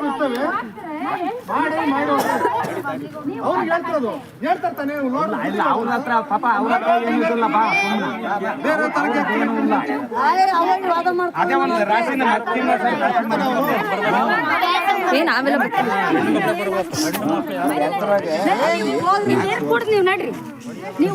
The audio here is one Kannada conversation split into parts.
ಇರ್ತವೆ. ಮಾಡಿ ಮಾಡಿ. ಅವ್ರು ಹೇಳ್ತಿರೋದು. ಹೇಳ್ತಾರೆ ತಾನೇ ಲೋನ್ ಇಲ್ಲ ಅವ್ರ ಹತ್ರ ಪಾಪ ಅವ್ರ ಹತ್ರ ಏನು ಇದಿಲ್ಲ ಬಾ. ಬೇರೆ ತರಕ್ಕೆ ಅದೇ ಒಂದು ಏನ್ ಆಮೇಲೆ ನೀವು ನಡ್ರಿ ನೀವು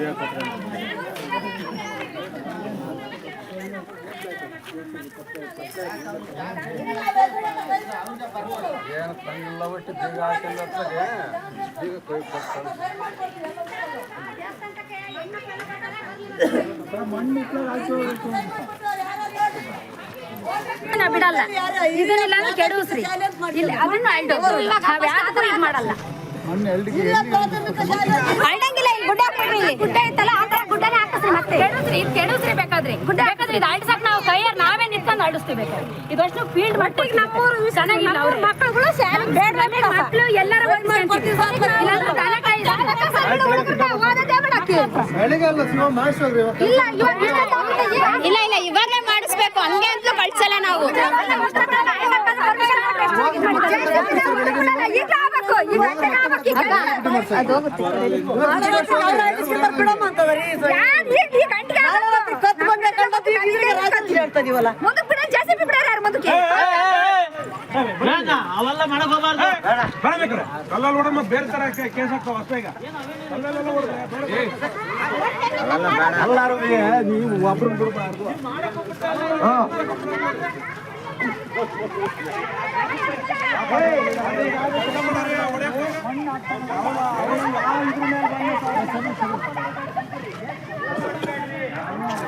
ಅಂತ ಹೋಗ್ಬೇಕಷ್ಟೇ ಎಲ್ಲಿಗೂ ಇಲ್ಲೇ ಇರ್ತೀವಿ ಬಾ ನಾ ಬಿಡಲ್ಲ. ಇದನ್ನೆಲ್ಲ ಕೆಡುಸ್ರಿ. ಇಲ್ಲ ಅದನ್ನು ಅಲ್ಡು ನಾವ್ ಇದು ಮಾಡಲ್ಲ. ಅಲ್ಡಂಗಿಲ್ಲ ಇಲ್ಲಿ ಗುಡ್ಡ ಹಾಕ್ಬಿಡ್ರಿ ಇಲ್ಲಿ. ಗುಡ್ಡ ಇತ್ತಲ್ಲ ಆ ತರ ಗುಡ್ಡನೇ ಹಾಕಿಸ್ರಿ ಮತ್ತೆ. ಕೆಡುಸ್ರಿ ಇದು ಕೆಡುಸ್ರಿ ಬೇಕಾದ್ರೆ. ಗುಡ್ಡ ಬೇಕಾದ್ರೆ ಇದು ಅಲ್ಡ್ಸಕ್ ನಾವು ಕೈಯಾರ ನಾವೇ ನಿಂತ್ಕೊಂಡು ಅಡಿಸ್ತೀವಿ ಬೇಕಾದ್ರೆ. ಇದಷ್ಟು ಫೀಲ್ಡ್ ಮಟ್ಟಿಗೆ ನಮ್ಮೂರು ಚೆನ್ನಾಗಿಲ್ಲ ಅವ್ರ ಮಕ್ಕಳುಗಳು ಬೇಡ ಮಕ್ಕಳು ಎಲ್ಲರೂ ಇಲ್ಲ ಇಲ್ಲ ಇವಾಗಲೇ ಮಾಡಿಸ್ಬೇಕು. ಕಾಯ್ದು ಬೆಳಿಗ್ಗೆ ಶಿವ ಮಾಡಿಸೋದ್ರಿ ಇಲ್ಲ ಇಲ್ಲ ಇಲ್ಲ ಇವಾಗಲೇ ಮಾಡಿಸ್ಬೇಕು ಹಂಗೆ ಅಂತಲೂ ಕಳ್ಸಲ್ಲ ನಾವು ಅವೆಲ್ಲ ಮಾಡಕ್ ಹೋಗ್ಬಾರ್ದು ಕಲ್ಲಲ್ಲಿ ಹೊಡೆದ್ ಮತ್ತೆ ಬೇರೆ ತರ ಕೇಸ್ ಆಗ್ತಾವ ಅಷ್ಟೇ ಈಗ ಕಲ್ಲಲ್ಲೆಲ್ಲ ಹೊಡೆದ್ರೆ ಬೇರೆ ಎಲ್ಲರೂ ನೀವು ಒಬ್ರು ಬಿಡಬಾರ್ದು மண் நாட்டம்